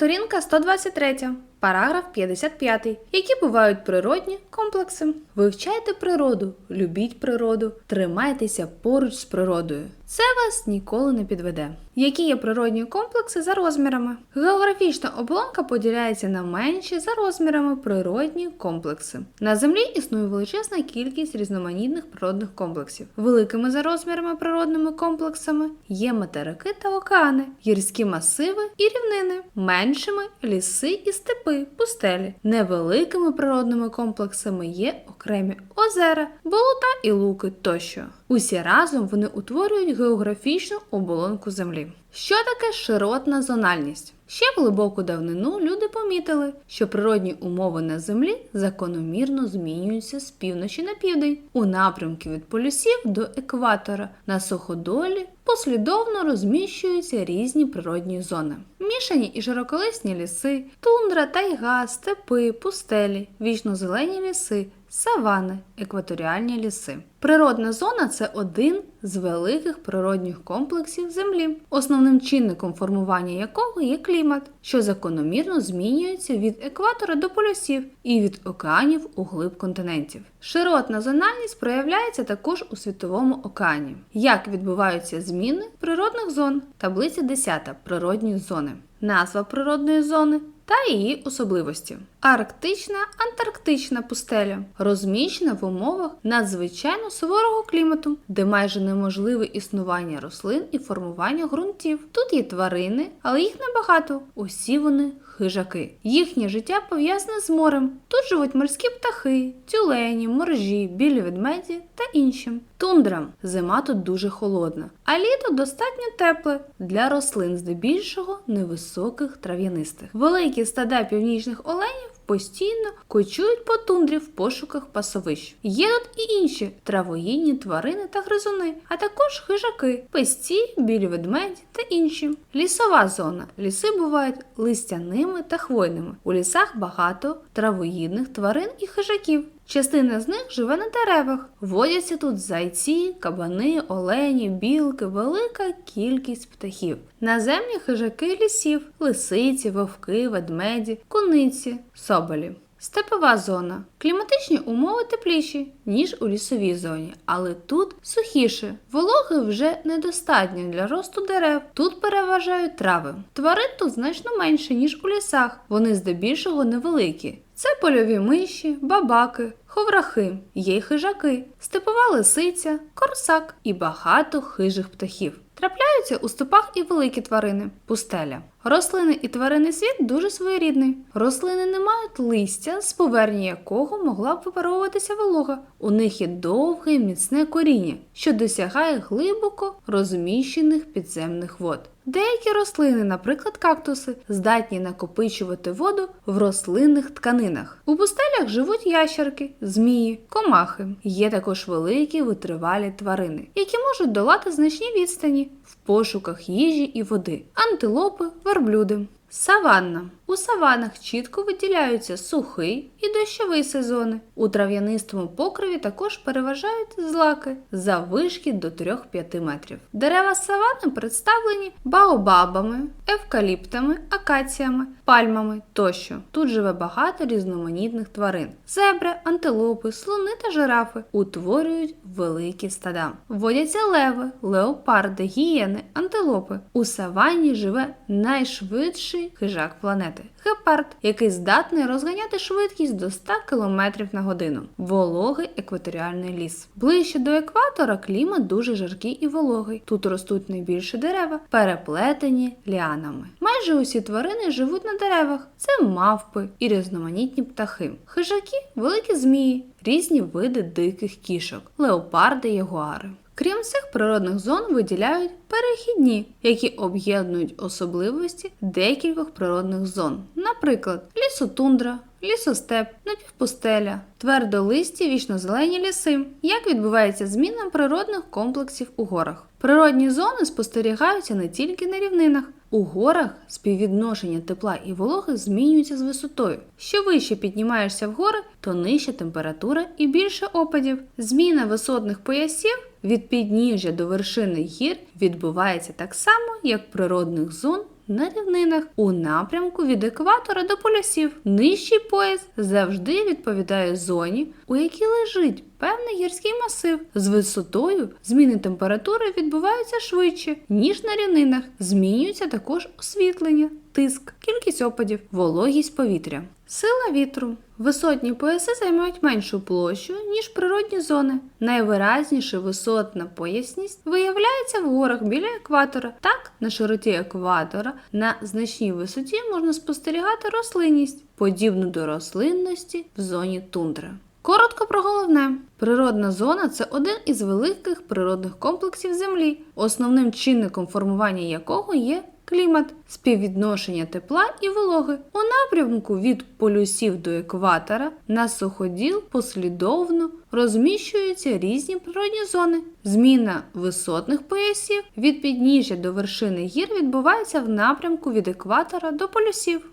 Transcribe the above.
Сторінка 123, параграф 55. Які бувають природні комплекси? Вивчайте природу, любіть природу, тримайтеся поруч з природою. Це вас ніколи не підведе. Які є природні комплекси за розмірами? Географічна оболонка поділяється на менші за розмірами природні комплекси. На землі існує величезна кількість різноманітних природних комплексів. Великими за розмірами природними комплексами є материки та океани, гірські масиви і рівнини, меншими ліси і степи, пустелі. Невеликими природними комплексами є окремі озера, болота і луки тощо. Усі разом вони утворюють географічну оболонку землі. Що таке широтна зональність? Ще в глибоку давнину люди помітили, що природні умови на землі закономірно змінюються з півночі на південь, у напрямки від полюсів до екватора на суходолі послідовно розміщуються різні природні зони. Мішані і широколисні ліси, тундра, тайга, степи, пустелі, вічнозелені ліси, савани, екваторіальні ліси. Природна зона це один з великих природних комплексів Землі, основним чинником формування якого є клімат, що закономірно змінюється від екватора до полюсів і від океанів у глиб континентів. Широтна зональність проявляється також у світовому океані. Як відбуваються зміни природних зон? Таблиця 10. Природні зони. Назва природної зони та її особливості. Арктична антарктична пустеля розміщена в умовах надзвичайно суворого клімату, де майже неможливе існування рослин і формування ґрунтів. Тут є тварини, але їх небагато. Усі вони хижаки. Їхнє життя пов'язане з морем. Тут живуть морські птахи, тюлені, моржі, білі ведмеді та інші. Тундра зима тут дуже холодна, а літо достатньо тепле для рослин, здебільшого невисоких трав'янистих. Великі стада північних оленів постійно кочують по тундрі в пошуках пасовищ. Є тут і інші травоїдні тварини та гризуни, а також хижаки, песці, білі ведмеді та інші. Лісова зона. Ліси бувають листяними та хвойними. У лісах багато травоїдних тварин і хижаків. Частина з них живе на деревах. Водяться тут зайці, кабани, олені, білки, велика кількість птахів. Наземні хижаки лісів, лисиці, вовки, ведмеді, куниці, соболі. Степова зона. Кліматичні умови тепліші, ніж у лісовій зоні, але тут сухіше. Вологи вже недостатньо для росту дерев. Тут переважають трави. Тварин тут значно менше, ніж у лісах. Вони здебільшого невеликі. Це польові миші, бабаки, ховрахи, є й хижаки, степова лисиця, корсак і багато хижих птахів. Трапляються у степах і великі тварини, пустеля. Рослини і тваринний світ дуже своєрідний. Рослини не мають листя, з поверхні якого могла б випаровуватися волога. У них є довге міцне коріння, що досягає глибоко розміщених підземних вод. Деякі рослини, наприклад, кактуси, здатні накопичувати воду в рослинних тканинах. У пустелях живуть ящерки, змії, комахи. Є також великі витривалі тварини, які можуть долати значні відстані в пошуках їжі і води, антилопи, верблюди. Саванна. У саванах чітко виділяються сухий і дощовий сезони. У трав'янистому покриві також переважають злаки заввишки до 3-5 метрів. Дерева савани представлені баобабами, евкаліптами, акаціями, пальмами тощо. Тут живе багато різноманітних тварин. Зебри, антилопи, слони та жирафи утворюють великі стада. Водяться леви, леопарди, гієни, антилопи. У саванні живе найшвидший хижак планети гепард, який здатний розганяти швидкість до 100 км на годину. Вологий екваторіальний ліс. Ближче до екватора клімат дуже жаркий і вологий. Тут ростуть найбільші дерева, переплетені ліанами. Майже усі тварини живуть на деревах. Це мавпи і різноманітні птахи. Хижаки великі змії, різні види диких кішок, леопарди, ягуари. Крім цих природних зон виділяють перехідні, які об'єднують особливості декількох природних зон, наприклад, лісотундра, лісостеп, напівпустеля, твердолисті вічнозелені ліси. Як відбувається зміна природних комплексів у горах? Природні зони спостерігаються не тільки на рівнинах. У горах співвідношення тепла і вологи змінюється з висотою. Що вище піднімаєшся в гори, то нижча температура і більше опадів. Зміна висотних поясів від підніжжя до вершини гір відбувається так само, як природних зон на рівнинах у напрямку від екватора до полюсів. Нижчий пояс завжди відповідає зоні, у якій лежить певний гірський масив. З висотою зміни температури відбуваються швидше, ніж на рівнинах. Змінюється також освітлення, тиск, кількість опадів, вологість повітря. Сила вітру. Висотні пояси займають меншу площу, ніж природні зони. Найвиразніше висотна поясність виявляється в горах біля екватора. Так, на широті екватора на значній висоті можна спостерігати рослинність, подібну до рослинності в зоні тундри. Коротко про головне. Природна зона це один із великих природних комплексів Землі, основним чинником формування якого є клімат, співвідношення тепла і вологи. У напрямку від полюсів до екватора на суходіл послідовно розміщуються різні природні зони. Зміна висотних поясів від підніжжя до вершини гір відбувається в напрямку від екватора до полюсів.